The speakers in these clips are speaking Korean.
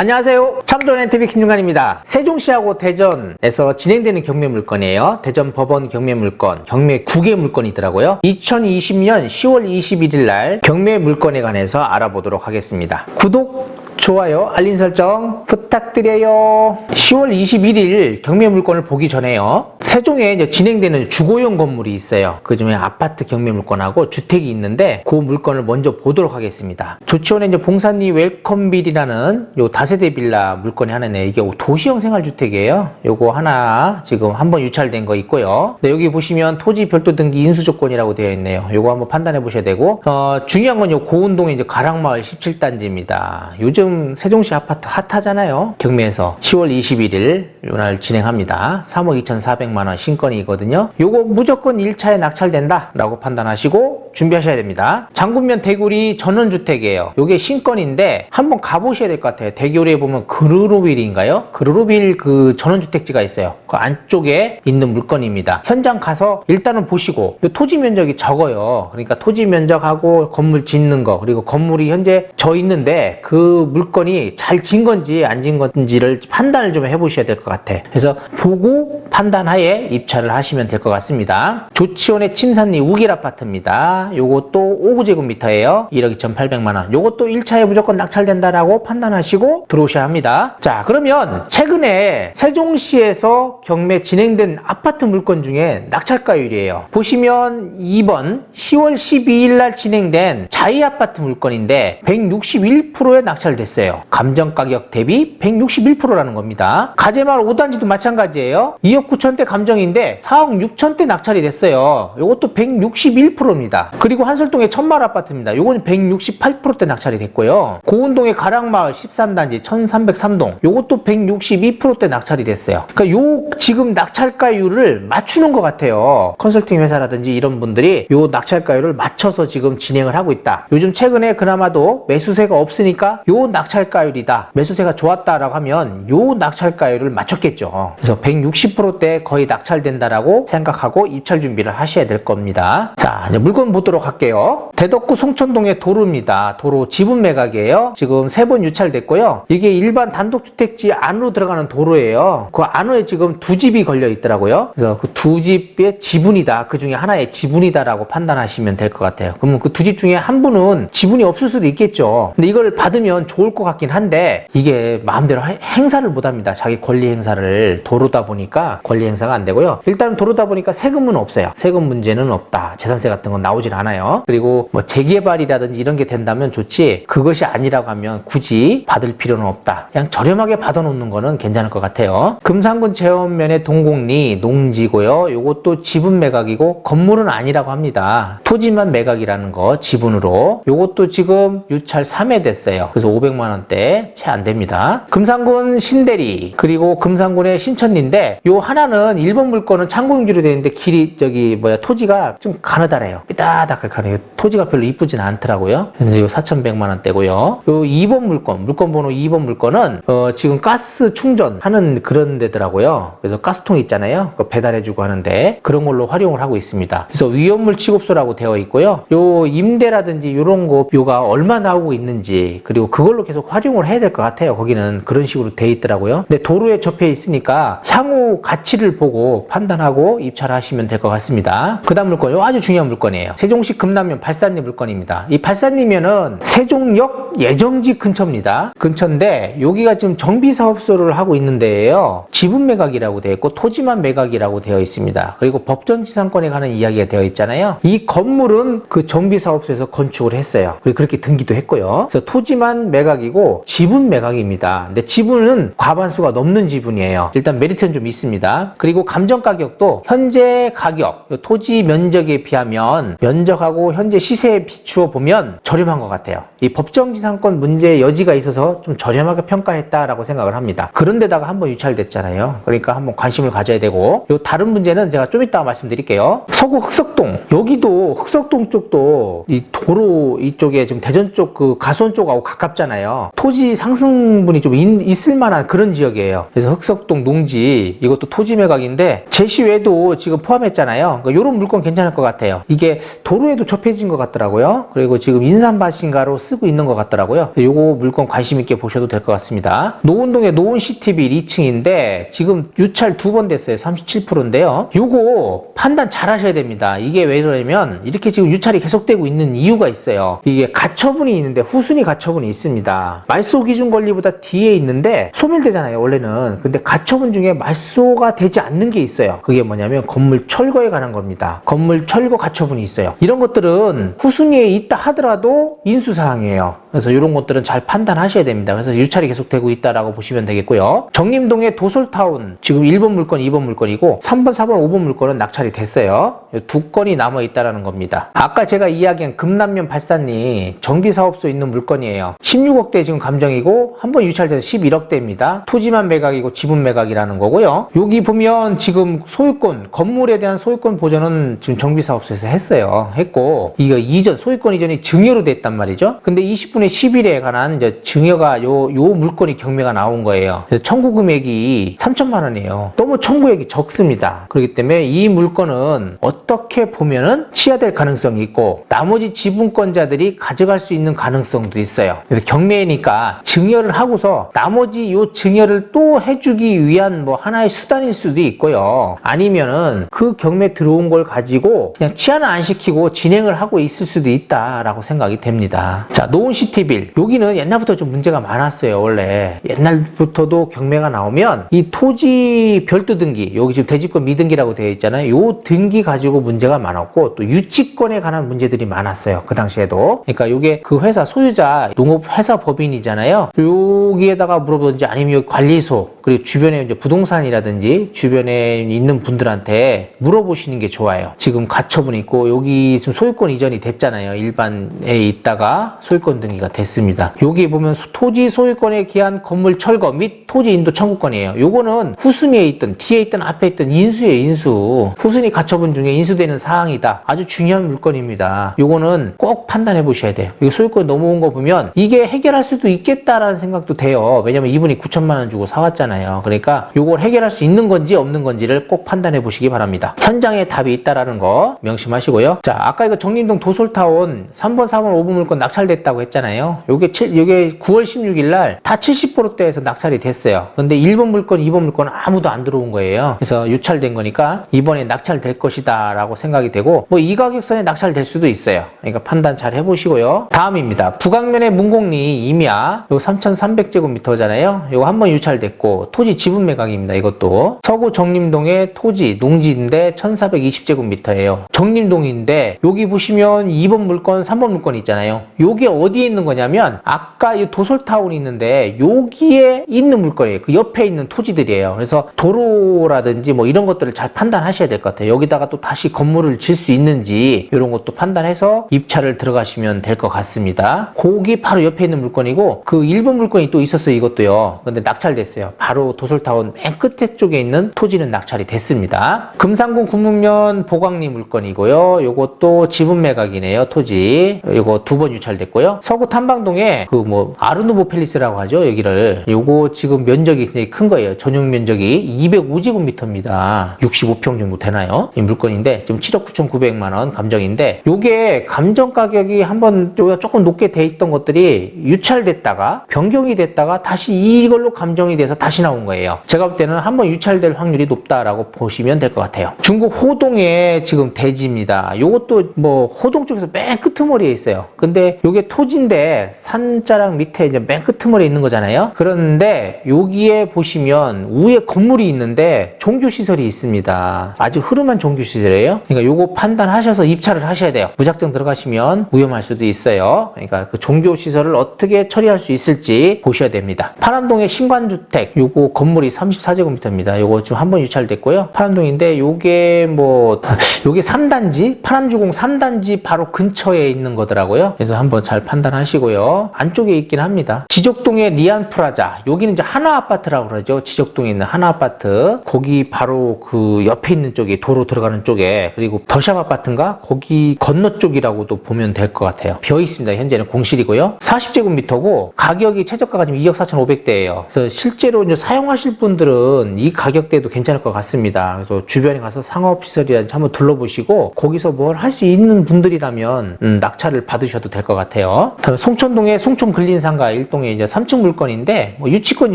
안녕하세요. 참전 NTV 김중관입니다. 세종시하고 대전에서 진행되는 경매 물건이에요. 대전 법원 경매 물건, 경매 9개 물건이 있더라고요. 2020년 10월 21일 날 경매 물건에 관해서 알아보도록 하겠습니다. 구독, 좋아요, 알림 설정 부탁드려요. 10월 21일 경매 물건을 보기 전에요. 세종에 이제 진행되는 주거용 건물이 있어요. 그 중에 아파트 경매 물건하고 주택이 있는데 그 물건을 먼저 보도록 하겠습니다. 조치원에 이제 봉산리 웰컴빌이라는 요 다세대 빌라 물건이 하나 네 이게 도시형 생활주택이에요. 요거 하나 지금 한번 유찰된 거 있고요. 네, 여기 보시면 토지 별도 등기 인수 조건이라고 되어 있네요. 요거 한번 판단해 보셔야 되고 어, 중요한 건 요 고운동의 이제 가락마을 17단지입니다. 요즘 세종시 아파트 핫하잖아요. 경매에서 10월 21일 요날 진행합니다. 3억 2,400만 원 신건이거든요. 요거 무조건 1차에 낙찰된다 라고 판단하시고 준비하셔야 됩니다. 장군면 대구리 전원주택이에요. 요게 신건인데 한번 가보셔야 될 것 같아요. 대구리에 보면 그르로빌인가요? 그르로빌 그 전원주택지가 있어요. 그 안쪽에 있는 물건입니다. 현장 가서 일단은 보시고 요 토지 면적이 적어요. 그러니까 토지 면적하고 건물 짓는 거 그리고 건물이 현재 져 있는데 그 물건이 잘 진 건지 안 진 건지를 판단을 좀 해보셔야 될 것 같아. 그래서 보고 판단하에 입찰을 하시면 될 것 같습니다. 조치원의 침산리 우길 아파트입니다. 요것도 5구제곱미터예요. 1억 2,800만 원. 요것도 1차에 무조건 낙찰된다라고 판단하시고 들어오셔야 합니다. 자, 그러면 최근에 세종시에서 경매 진행된 아파트 물건 중에 낙찰가율이에요. 보시면 2번 10월 12일 날 진행된 자이 아파트 물건인데 161%에 낙찰됐어요. 감정 가격 대비 161%라는 겁니다. 가재마을 5단지도 마찬가지예요. 2억 9천대 감정인데 4억 6천대 낙찰이 됐어요. 이것도 161%입니다. 그리고 한설동의 천마을 아파트입니다. 요거는 168%대 낙찰이 됐고요. 고운동의 가락마을 13단지 1303동 요것도 162%대 낙찰이 됐어요. 그러니까 요 지금 낙찰가율을 맞추는 것 같아요. 컨설팅 회사라든지 이런 분들이 요 낙찰가율을 맞춰서 지금 진행을 하고 있다. 요즘 최근에 그나마도 매수세가 없으니까 요 낙찰가율이다. 매수세가 좋았다라고 하면 요 낙찰가율을 맞췄겠죠. 그래서 160%대 거의 낙찰된다라고 생각하고 입찰 준비를 하셔야 될 겁니다. 자, 이제 물건 보 도록 할게요. 대덕구 송천동의 도로입니다. 도로 지분 매각이에요. 지금 세 번 유찰됐고요. 이게 일반 단독주택지 안으로 들어가는 도로예요. 그 안에 지금 두 집이 걸려 있더라고요. 그래서 그 두 집의 지분이다. 그 중에 하나의 지분이다라고 판단하시면 될 것 같아요. 그러면 그 두 집 중에 한 분은 지분이 없을 수도 있겠죠. 근데 이걸 받으면 좋을 것 같긴 한데 이게 마음대로 해- 행사를 못 합니다. 자기 권리 행사를 도로다 보니까 권리 행사가 안 되고요. 일단 도로다 보니까 세금은 없어요. 세금 문제는 없다. 재산세 같은 건 나오 질 않아요. 그리고 뭐 재개발이라든지 이런 게 된다면 좋지 그것이 아니라고 하면 굳이 받을 필요는 없다. 그냥 저렴하게 받아놓는 거는 괜찮을 것 같아요. 금산군 체험면의 동곡리 농지고요. 요것도 지분 매각이고 건물은 아니라고 합니다. 토지만 매각이라는 거 지분으로 요것도 지금 유찰 3회 됐어요. 그래서 500만 원대 채 안 됩니다. 금산군 신대리 그리고 금산군의 신천리인데 요 하나는 일본 물건은 창고용지로 되어 있는데 길이 저기 뭐야 토지가 좀 가느다래요. 삐딱 하네요. 토지가 별로 이쁘진 않더라고요. 그래서 요 4,100만 원대고요. 요 2번 물건 물건 번호 2번 물건은 어, 지금 가스 충전하는 그런 데더라고요. 그래서 가스통 있잖아요. 배달해주고 하는데 그런 걸로 활용을 하고 있습니다. 그래서 위험물 취급소라고 되어 있고요. 요 임대라든지 요런 거 료가 얼마 나오고 있는지 그리고 그걸로 계속 활용을 해야 될 것 같아요. 거기는 그런 식으로 돼 있더라고요. 근데 도로에 접해 있으니까 향후 가치를 보고 판단하고 입찰하시면 될 것 같습니다. 그 다음 물건, 요 아주 중요한 물건이에요. 세종시 금남면 발산리 물건입니다. 이 발산리면은 세종역 예정지 근처입니다. 근처인데 여기가 지금 정비사업소를 하고 있는데요. 지분 매각이라고 되어 있고 토지만 매각이라고 되어 있습니다. 그리고 법전지상권에 관한 이야기가 되어 있잖아요. 이 건물은 그 정비사업소에서 건축을 했어요. 그리고 그렇게 등기도 했고요. 그래서 토지만 매각이고 지분 매각입니다. 근데 지분은 과반수가 넘는 지분이에요. 일단 메리트는 좀 있습니다. 그리고 감정 가격도 현재 가격, 요 토지 면적에 비하면 면 적하고 현재 시세에 비추어 보면 저렴한 것 같아요. 이 법정지상권 문제의 여지가 있어서 좀 저렴하게 평가했다라고 생각을 합니다. 그런데다가 한번 유찰됐잖아요. 그러니까 한번 관심을 가져야 되고 요 다른 문제는 제가 좀 이따 말씀드릴게요. 서구 흑석동 여기도 흑석동 쪽도 이 도로 이쪽에 지금 대전 쪽 그 가수원 쪽하고 가깝잖아요. 토지 상승분이 좀 있- 있을 만한 그런 지역이에요. 그래서 흑석동 농지 이것도 토지 매각인데 제시 외도 지금 포함했잖아요. 그러니까 이런 물건 괜찮을 것 같아요. 이게 도로에도 접해진 것 같더라고요. 그리고 지금 인삼밭인가로 쓰고 있는 것 같더라고요. 요거 물건 관심 있게 보셔도 될 것 같습니다. 노원동의 노원시티빌 2층인데 지금 유찰 두 번 됐어요. 37%인데요. 요거 판단 잘 하셔야 됩니다. 이게 왜 그러냐면 이렇게 지금 유찰이 계속되고 있는 이유가 있어요. 이게 가처분이 있는데 후순위 가처분이 있습니다. 말소 기준 권리보다 뒤에 있는데 소멸되잖아요. 원래는. 근데 가처분 중에 말소가 되지 않는 게 있어요. 그게 뭐냐면 건물 철거에 관한 겁니다. 건물 철거 가처분이 있어요. 이런 것들은 후순위에 있다 하더라도 인수사항이에요. 그래서 이런 것들은 잘 판단하셔야 됩니다. 그래서 유찰이 계속되고 있다라고 보시면 되겠고요. 정림동의 도솔타운 지금 1번 물건, 2번 물건이고 3번, 4번, 5번 물건은 낙찰이 됐어요. 두 건이 남아 있다라는 겁니다. 아까 제가 이야기한 금남면 발산리 정비사업소 있는 물건이에요. 16억대 지금 감정이고 한 번 유찰돼서 11억대입니다. 토지만 매각이고 지분 매각이라는 거고요. 여기 보면 지금 소유권 건물에 대한 소유권 보전은 지금 정비사업소에서 했어요. 했고 이거 이전 소유권 이전이 증여로 됐단 말이죠. 근데 20분의 10일에 관한 이제 증여가 요, 요 물건이 경매가 나온 거예요. 청구 금액이 3천만 원이에요. 너무 청구액이 적습니다. 그렇기 때문에 이 물건은 어떻게 보면은 취하될 가능성이 있고 나머지 지분권자들이 가져갈 수 있는 가능성도 있어요. 그래서 경매니까 증여를 하고서 나머지 요 증여를 또 해주기 위한 뭐 하나의 수단일 수도 있고요. 아니면은 그 경매 들어온 걸 가지고 그냥 치안을 안 시키고 진행을 하고 있을 수도 있다라고 생각이 됩니다. 자, 노은시티빌. 여기는 옛날부터 좀 문제가 많았어요, 원래. 옛날부터도 경매가 나오면 이 토지 별도 등기, 여기 지금 대지권 미등기라고 되어 있잖아요. 요 등기 가지고 문제가 많았고 또 유치권에 관한 문제들이 많았어요. 그 당시에도. 그러니까 이게 그 회사 소유자 농업 회사 법인이잖아요. 여기에다가 물어보든지 아니면 관리소 그리고 주변에 이제 부동산이라든지 주변에 있는 분들한테 물어보시는 게 좋아요. 지금 가처분 있고 여기 지금 소유권 이전이 됐잖아요. 일반에 있다가 소유권 등기가 됐습니다. 여기 보면 소- 토지 소유권에 기한 건물 철거 및 토지 인도 청구권이에요. 요거는 후순위에 있던 뒤에 있던 앞에 있던 인수예요. 인수. 후순위 가처분 중에 인수되는 사항이다. 아주 중요한 물건입니다. 요거는 꼭 판단해 보셔야 돼요. 이거 소유권 넘어온 거 보면 이게 해결할 수도 있겠다라는 생각도 돼요. 왜냐면 이분이 9천만 원 주고 사왔잖아요. 그러니까 요걸 해결할 수 있는 건지 없는 건지를 꼭 판단해 보시기 바랍니다. 현장에 답이 있다라는 거 명심하시고요. 자, 아까 이거 정림동 도솔타운 3번, 4번, 5번 물건 낙찰됐다고 했잖아요. 요게 7, 요게 9월 16일 날 다 70%대에서 낙찰이 됐어요. 근데 1번 물건, 2번 물건 아무도 안 들어온 거예요. 그래서 유찰된 거니까 이번에 낙찰될 것이다라고 생각이 되고 뭐 이 가격선에 낙찰될 수도 있어요. 그러니까 판단 잘 해보시고요. 다음입니다. 북악면의 문곡리 임야 요 3,300제곱미터잖아요. 요거 한번 유찰됐고 토지 지분 매각입니다. 이것도 서구 정림동의 토지 농지인데 1,420제곱미터예요. 정림동인데 여기 보시면 2번 물건, 3번 물건 있잖아요. 요게 어디에 있는 거냐면 아까 이 도솔타운이 있는데 여기에 있는 물건이에요. 그 옆에 있는 토지들이에요. 그래서 도로라든지 뭐 이런 것들을 잘 판단하셔야 될 것 같아요. 여기다가 또 다시 건물을 질 수 있는지 이런 것도 판단해서 입찰을 들어가시면 될 것 같습니다. 거기 바로 옆에 있는 물건이고 그 1번 물건이 또 있었어요. 이것도요. 근데 낙찰됐어요. 바로 도솔타운 맨 끝에 쪽에 있는 토지는 낙찰이 됐습니다. 금상군 군문면 보강리 물건이고요. 요 것도 지분 매각이네요. 토지. 요거 두 번 유찰됐고요. 서구 탐방동에 그 뭐 아르누보 팰리스라고 하죠. 여기를. 요거 지금 면적이 굉장히 큰 거예요. 전용 면적이 205제곱미터입니다. 65평 정도 되나요? 이 물건인데 지금 7억 9,900만 원 감정인데 요게 감정 가격이 한번 조금 높게 돼 있던 것들이 유찰됐다가 변경이 됐다가 다시 이걸로 감정이 돼서 다시 나온 거예요. 제가 볼 때는 한번 유찰될 확률이 높다라고 보시면 될 것 같아요. 중국 호동의 지금 대지입니다. 요 것도 뭐 호동 쪽에서 맨 끄트머리에 있어요. 근데 요게 토지인데 산자락 밑에 이제 맨 끄트머리에 있는 거잖아요. 그런데 여기에 보시면 위에 건물이 있는데 종교시설이 있습니다. 아주 흐름한 종교시설이에요. 그러니까 요거 판단하셔서 입찰을 하셔야 돼요. 무작정 들어가시면 위험할 수도 있어요. 그러니까 그 종교시설을 어떻게 처리할 수 있을지 보셔야 됩니다. 파란동의 신관주택 요거 건물이 34제곱미터입니다. 요거 지금 한 번 유찰됐고요. 파란동인데 요게 뭐 요게 3단지 파 란주공 3단지 바로 근처에 있는 거더라고요. 그래서 한번 잘 판단하시고요. 안쪽에 있긴 합니다. 지적동의 리안 프라자 여기는 이제 하나 아파트라고 그러죠. 지적동에 있는 하나 아파트 거기 바로 그 옆에 있는 쪽에 도로 들어가는 쪽에 그리고 더샵 아파트인가 거기 건너 쪽이라고도 보면 될 것 같아요. 비어 있습니다. 현재는 공실이고요. 40제곱미터고 가격이 최저가가 지금 2억 4,500대예요. 그래서 실제로 이제 사용하실 분들은 이 가격대도 괜찮을 것 같습니다. 그래서 주변에 가서 상업시설이라든지 한번 둘러보시고 거기서 뭐 뭘할수 있는 분들이라면 음, 낙찰을 받으셔도 될 것 같아요. 다음에 송천동의 송촌 근린상가 일동의 이제 3층 물건인데 뭐 유치권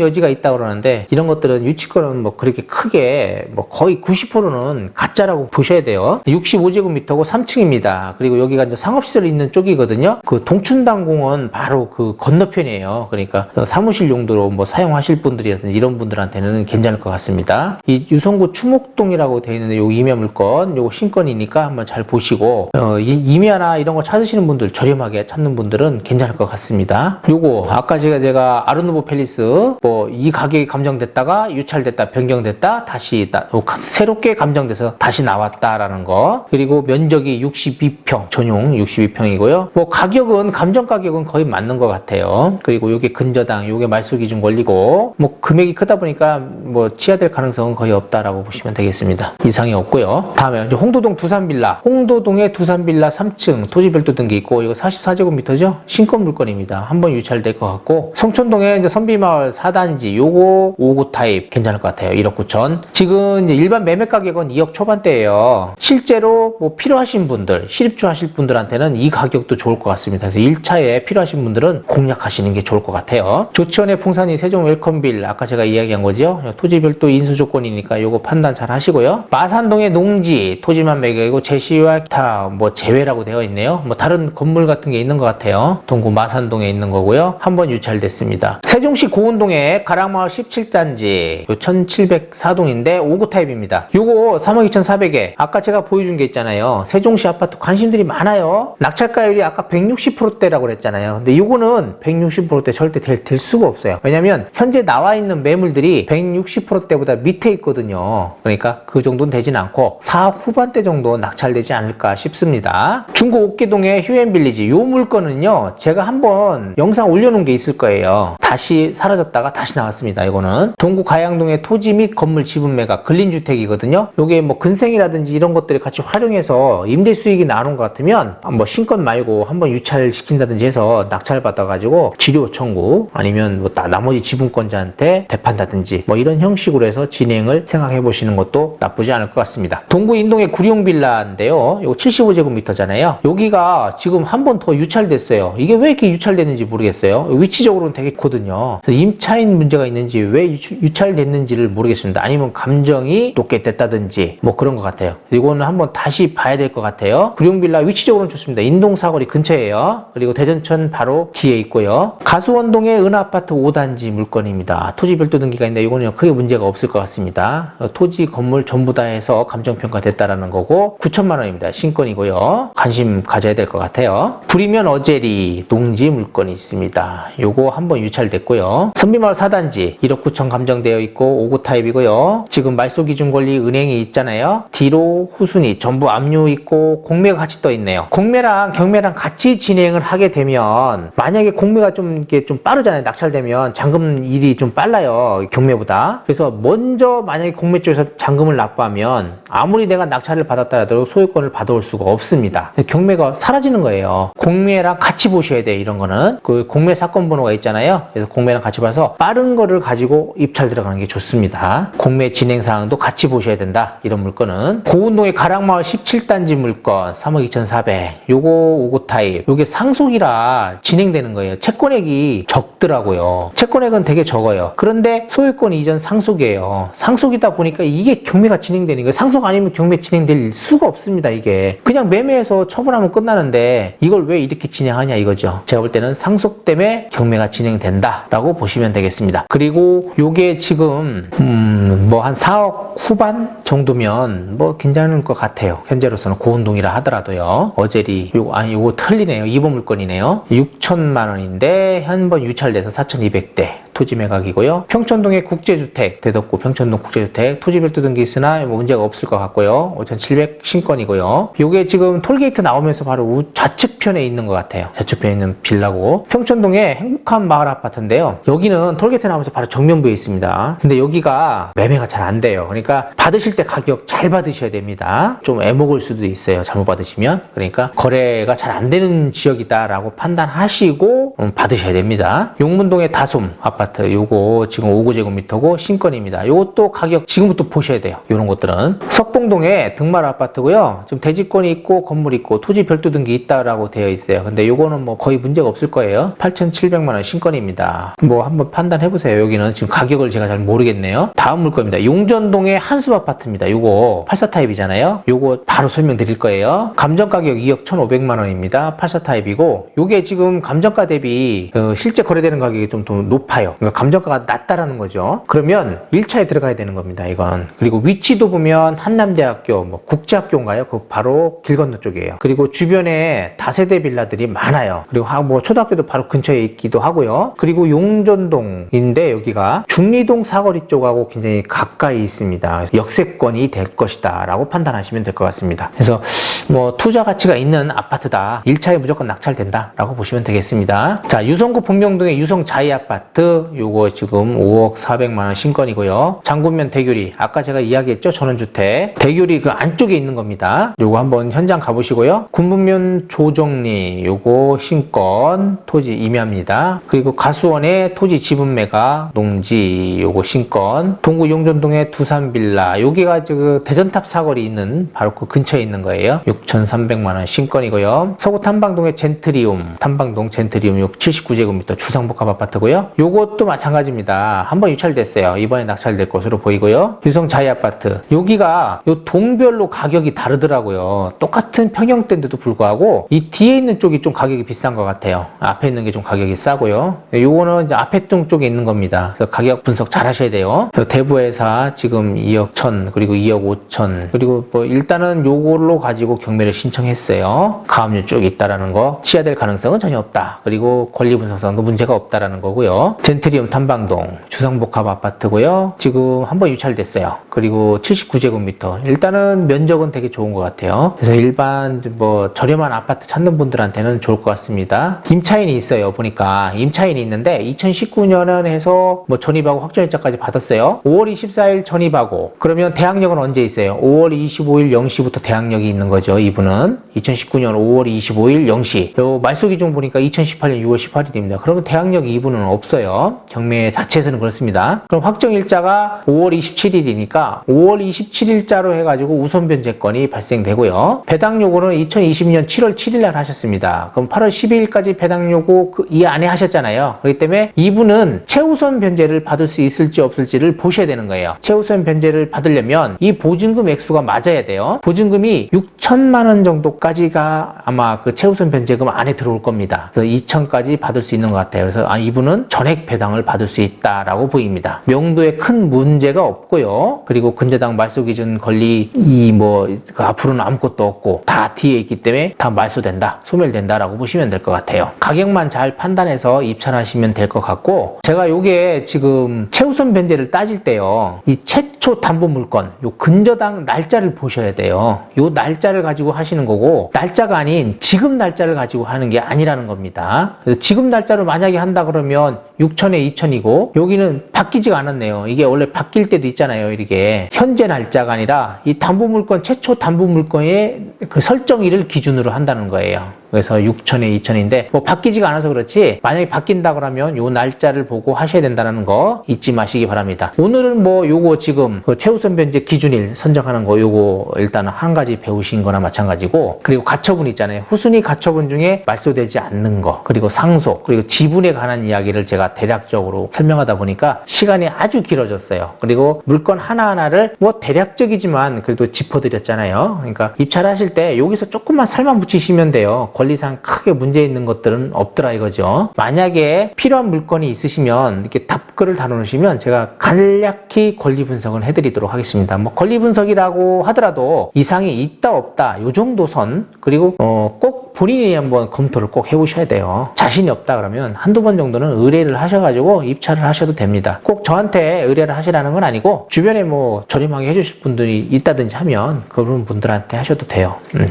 여지가 있다 그러는데 이런 것들은 유치권은 뭐 그렇게 크게 뭐 거의 90%는 가짜라고 보셔야 돼요. 65제곱미터고 3층입니다. 그리고 여기가 이제 상업시설이 있는 쪽이거든요. 그 동춘당공원 바로 그 건너편이에요. 그러니까 사무실 용도로 뭐 사용하실 분들이라든지 이런 분들한테는 괜찮을 것 같습니다. 이 유성구 추목동이라고 되어 있는데 요 임야 물건 요거 신건이니까 한번 잘 보시 고 어, 이 임야나 이런 거 찾으시는 분들 저렴하게 찾는 분들은 괜찮을 것 같습니다. 요거 아까 제가 제가 아르노보 팰리스 뭐 이 가격이 감정됐다가 유찰됐다 변경됐다 다시 나- 어, 새롭게 감정돼서 다시 나왔다라는 거 그리고 면적이 62평 전용 62평이고요. 뭐 가격은 감정 가격은 거의 맞는 것 같아요. 그리고 요게 근저당 요게 말소 기준 권리고 뭐 금액이 크다 보니까 뭐 치하될 가능성은 거의 없다라고 보시면 되겠습니다. 이상이 없고요. 다음에 홍도동 두산 빌라 홍도 동에 두산빌라 3층 토지별도 등기 있고 이거 44제곱미터죠 신권 물건입니다. 한번 유찰될 것 같고 성촌동에 이제 선비마을 4단지 요거 5구 타입 괜찮을 것 같아요. 1억 9천 지금 이제 일반 매매 가격은 2억 초반대예요. 실제로 뭐 필요하신 분들 실입주 하실 분들한테는 이 가격도 좋을 것 같습니다. 그래서 1차에 필요하신 분들은 공략하시는 게 좋을 것 같아요. 조치원의 풍산이 세종 웰컴빌 아까 제가 이야기한 거죠. 토지별도 인수 조건이니까 요거 판단 잘 하시고요. 마산동의 농지 토지만 매각이고 제시와 기타 뭐 제외라고 되어 있네요. 뭐 다른 건물 같은 게 있는 것 같아요. 동구 마산동에 있는 거고요. 한 번 유찰됐습니다. 세종시 고운동에 가락마을 17단지 1704동인데 5구 타입입니다. 요거 3억 2,400에 아까 제가 보여준 게 있잖아요. 세종시 아파트 관심들이 많아요. 낙찰가율이 아까 160%대라고 그랬잖아요. 근데 요거는 160%대 절대 될, 될 수가 없어요. 왜냐면 현재 나와 있는 매물들이 160%대보다 밑에 있거든요. 그러니까 그 정도는 되진 않고 4억 후반대 정도 낙찰되지 않을 까 싶습니다. 중구 옥계동의 휴앤빌리지 요 물건은요. 제가 한번 영상 올려놓은 게 있을 거예요. 다시 사라졌다가 다시 나왔습니다. 이거는 동구 가양동의 토지 및 건물 지분 매각 근린주택이거든요. 요게 뭐 근생이라든지 이런 것들을 같이 활용해서 임대 수익이 나오는 것 같으면 뭐 신건 말고 한번 유찰 시킨다든지 해서 낙찰 받아가지고 지료 청구 아니면 뭐 나- 나머지 지분권자한테 대판다든지 뭐 이런 형식으로 해서 진행을 생각해 보시는 것도 나쁘지 않을 것 같습니다. 동구 인동의 구룡 빌라인데요. 요거 75제곱미터잖아요. 여기가 지금 한 번 더 유찰됐어요. 이게 왜 이렇게 유찰됐는지 모르겠어요. 위치적으로는 되게. 그래서 임차인 문제가 있는지 왜 유찰됐는지를 모르겠습니다. 아니면 감정이 높게 됐다든지 뭐 그런 것 같아요. 이거는 한번 다시 봐야 될 것 같아요. 구룡 빌라 위치적으로는 좋습니다. 인동 사거리 근처에요. 그리고 대전천 바로 뒤에 있고요. 가수원동의 은하아파트 5단지 물건입니다. 토지 별도 등기가 있는데 이거는 크게 문제가 없을 것 같습니다. 어, 토지 건물 전부 다 해서 감정평가 됐다라는 거고 9천만 원입니다. 신건이고요. 관심 가져야 될 것 같아요. 불이면 어제리 농지 물건이 있습니다. 요거 한번 유찰됐고요. 선비마을 4단지 1억 9천 감정되어 있고 5구 타입이고요. 지금 말소 기준 권리 은행이 있잖아요. 뒤로 후순위 전부 압류 있고 공매가 같이 떠 있네요. 공매랑 경매랑 같이 진행을 하게 되면 만약에 공매가 좀 이렇게 좀 빠르잖아요. 낙찰되면 잔금 일이 좀 빨라요. 경매보다. 그래서 먼저 만약에 공매 쪽에서 잔금을 납부하면 아무리 내가 낙찰을 받았다 하더라도 소유권을 받 아올 수가 없습니다. 경매가 사라지는 거예요. 공매랑 같이 보셔야 돼요. 이런 거는. 그 공매 사건 번호가 있잖아요. 그래서 공매랑 같이 봐서 빠른 거를 가지고 입찰 들어가는 게 좋습니다. 공매 진행 사항도 같이 보셔야 된다. 이런 물건은. 고운동의 가락마을 17단지 물건 3억 2,400. 요거 5구 타입. 요게 상속이라 진행되는 거예요. 채권액이 적더라고요. 채권액은 되게 적어요. 그런데 소유권 이전 상속이에요. 상속이다 보니까 이게 경매가 진행되는 거예요. 상속 아니면 경매 진행될 수가 없습니다. 이게 그냥 매매해서 처분하면 끝나는데 이걸 왜 이렇게 진행하냐 이거죠. 제가 볼 때는 상속 때문에 경매가 진행된다라고 보시면 되겠습니다. 그리고 요게 지금 음, 뭐 한 4억 후반 정도면 뭐 괜찮을 것 같아요. 현재로서는 고운동이라 하더라도요. 어제리 요거 아니 요거 틀리네요. 2번 물건이네요. 6천만 원인데 한 번 유찰돼서 4,200대 토지 매각이고요. 평촌동의 국제주택, 대덕구 평촌동 국제주택, 토지별도 등기 있으나 뭐 문제가 없을 것 같고요. 5,700 신건이고요. 요게 지금 톨게이트 나오면서 바로 우 좌측편에 있는 것 같아요. 좌측편에 있는 빌라고. 평촌동의 행복한 마을 아파트인데요. 여기는 톨게이트 나오면서 바로 정면부에 있습니다. 근데 여기가 매매가 잘 안 돼요. 그러니까 받으실 때 가격 잘 받으셔야 됩니다. 좀 애먹을 수도 있어요. 잘못 받으시면. 그러니까 거래가 잘 안 되는 지역이다라고 판단하시고 음, 받으셔야 됩니다. 용문동의 다솜 아파트 아파트 요거 지금 5구제곱미터고 신건입니다. 요것도 가격 지금부터 보셔야 돼요. 요런 것들은 석봉동에 등말 아파트고요. 지금 대지권이 있고 건물 있고 토지 별도 등기 있다라고 되어 있어요. 근데 요거는 뭐 거의 문제가 없을 거예요. 8,700만 원 신건입니다. 뭐 한번 판단해 보세요. 여기는 지금 가격을 제가 잘 모르겠네요. 다음 물건입니다. 용전동의 한수 아파트입니다. 요거 84 타입이잖아요. 요거 바로 설명드릴 거예요. 감정 가격 2억 1,500만 원입니다. 84 타입이고 요게 지금 감정가 대비 그 실제 거래되는 가격이 좀 더 높아요. 그러니까 감정가가 낮다라는 거죠. 그러면 1차에 들어가야 되는 겁니다. 이건. 그리고 위치도 보면 한남대학교 뭐 국제학교인가요? 그 바로 길 건너 쪽이에요. 그리고 주변에 다세대 빌라들이 많아요. 그리고 하- 뭐 초등학교도 바로 근처에 있기도 하고요. 그리고 용전동인데 여기가 중리동 사거리 쪽하고 굉장히 가까이 있습니다. 역세권이 될 것이다라고 판단하시면 될 것 같습니다. 그래서 뭐 투자 가치가 있는 아파트다. 1차에 무조건 낙찰된다라고 보시면 되겠습니다. 자, 유성구 분명동의 유성 자이 아파트 요거 지금 5억 400만 원 신건이고요. 장군면 대교리 아까 제가 이야기했죠. 전원주택 대교리 그 안쪽에 있는 겁니다. 요거 한번 현장 가보시고요. 군분면 조정리 요거 신건 토지 임야입니다. 그리고 가수원의 토지 지분매가 농지 요거 신건 동구 용전동의 두산 빌라 여기가 그 대전탑 사거리 있는 바로 그 근처에 있는 거예요. 6,300만 원 신건이고요. 서구 탐방동의 젠트리움 탐방동 젠트리움 요 79제곱미터 주상복합 아파트고요. 요 것도 마찬가지입니다. 한번 유찰됐어요. 이번에 낙찰될 것으로 보이고요. 유성 자이 아파트 여기가 요 동별로 가격이 다르더라고요. 똑같은 평형대인데도 불구하고 이 뒤에 있는 쪽이 좀 가격이 비싼 것 같아요. 앞에 있는 게 좀 가격이 싸고요. 요거는 이제 앞에 동 쪽에 있는 겁니다. 가격 분석 잘 하셔야 돼요. 대부회사 지금 2억 1천 그리고 2억 5천 그리고 뭐 일단은 요걸로 가지고 경매를 신청했어요. 가압류 쭉 있다라는 거 취하될 가능성은 전혀 없다. 그리고 권리 분석상도 문제가 없다라는 거고요. 젠 트리움 탐방동 주상복합 아파트고요. 지금 한 번 유찰됐어요. 그리고 79제곱미터 일단은 면적은 되게 좋은 것 같아요. 그래서 일반 뭐 저렴한 아파트 찾는 분들한테는 좋을 것 같습니다. 임차인이 있어요. 보니까 임차인이 있는데 2019년에 해서 뭐 전입하고 확정일자까지 받았어요. 5월 24일 전입하고 그러면 대항력은 언제 있어요? 5월 25일 0시부터 대항력이 있는 거죠. 이분은 2019년 5월 25일 0시. 요 말소 기준 보니까 2018년 6월 18일입니다. 그러면 대항력이 이분은 없어요. 경매 자체에서는 그렇습니다. 그럼 확정 일자가 5월 27일이니까 5월 27일자로 해가지고 우선 변제권이 발생되고요. 배당 요구는 2020년 7월 7일 날 하셨습니다. 그럼 8월 12일까지 배당 요구 그 이 안에 하셨잖아요. 그렇기 때문에 이분은 최우선 변제를 받을 수 있을지 없을지를 보셔야 되는 거예요. 최우선 변제를 받으려면 이 보증금 액수가 맞아야 돼요. 보증금이 6천만 원 정도까지가 아마 그 최우선 변제금 안에 들어올 겁니다. 그래서 2천까지 받을 수 있는 것 같아요. 그래서 아 이분은 전액 배당 을 받을 수 있다라고 보입니다. 명도에 큰 문제가 없고요. 그리고 근저당 말소 기준 권리 이뭐 그 앞으로는 아무것도 없고 다 뒤에 있기 때문에 다 말소된다, 소멸된다라고 보시면 될 것 같아요. 가격만 잘 판단해서 입찰하시면 될 것 같고 제가 요게 지금 최우선 변제를 따질 때요. 이 최초 담보 물건 요 근저당 날짜를 보셔야 돼요. 요 날짜를 가지고 하시는 거고 날짜가 아닌 지금 날짜를 가지고 하는 게 아니라는 겁니다. 그래서 지금 날짜로 만약에 한다 그러면 6천에 2천이고 여기는 바뀌지가 않았네요. 이게 원래 바뀔 때도 있잖아요. 이렇게 현재 날짜가 아니라 이 담보 물건 최초 담보 물건의 그 설정일을 기준으로 한다는 거예요. 그래서 6천에 2천인데 뭐 바뀌지가 않아서 그렇지 만약에 바뀐다 그러면 요 날짜를 보고 하셔야 된다는 거 잊지 마시기 바랍니다. 오늘은 뭐 요거 지금 그 최우선 변제 기준일 선정하는 거 요거 일단 한 가지 배우신 거나 마찬가지고 그리고 가처분 있잖아요. 후순위 가처분 중에 말소되지 않는 거 그리고 상속 그리고 지분에 관한 이야기를 제가 대략적으로 설명하다 보니까 시간이 아주 길어졌어요. 그리고 물건 하나하나를 뭐 대략적이지만 그래도 짚어드렸잖아요. 그러니까 입찰하실 때 여기서 조금만 살만 붙이시면 돼요. 권 리상 크게 문제 있는 것들은 없더라 이거죠. 만약에 필요한 물건이 있으시면 이렇게 답글을 달아놓으시면 제가 간략히 권리 분석을 해드리도록 하겠습니다. 뭐 권리 분석이라고 하더라도 이상이 있다 없다 요 정도 선 그리고 어, 꼭 본인이 한번 검토를 꼭 해보셔야 돼요. 자신이 없다 그러면 한두 번 정도는 의뢰를 하셔가지고 입찰을 하셔도 됩니다. 꼭 저한테 의뢰를 하시라는 건 아니고 주변에 뭐 저렴하게 해주실 분들이 있다든지 하면 그런 분들한테 하셔도 돼요. 음.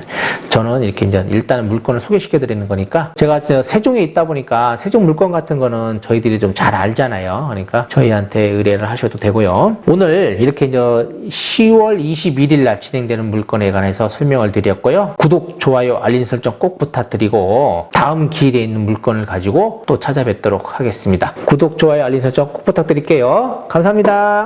저는 이렇게 이제 일단은 물건을 소개시켜 드리는 거니까 제가 저 세종에 있다 보니까 세종 물건 같은 거는 저희들이 좀 잘 알잖아요. 그러니까 저희한테 의뢰를 하셔도 되고요. 오늘 이렇게 이제 10월 21일 날 진행되는 물건에 관해서 설명을 드렸고요. 구독, 좋아요, 알림 설정 꼭꼭 부탁드리고 다음 기일에 있는 물건을 가지고 또 찾아뵙도록 하겠습니다. 구독, 좋아요, 알림 설정 꼭 부탁드릴게요. 감사합니다.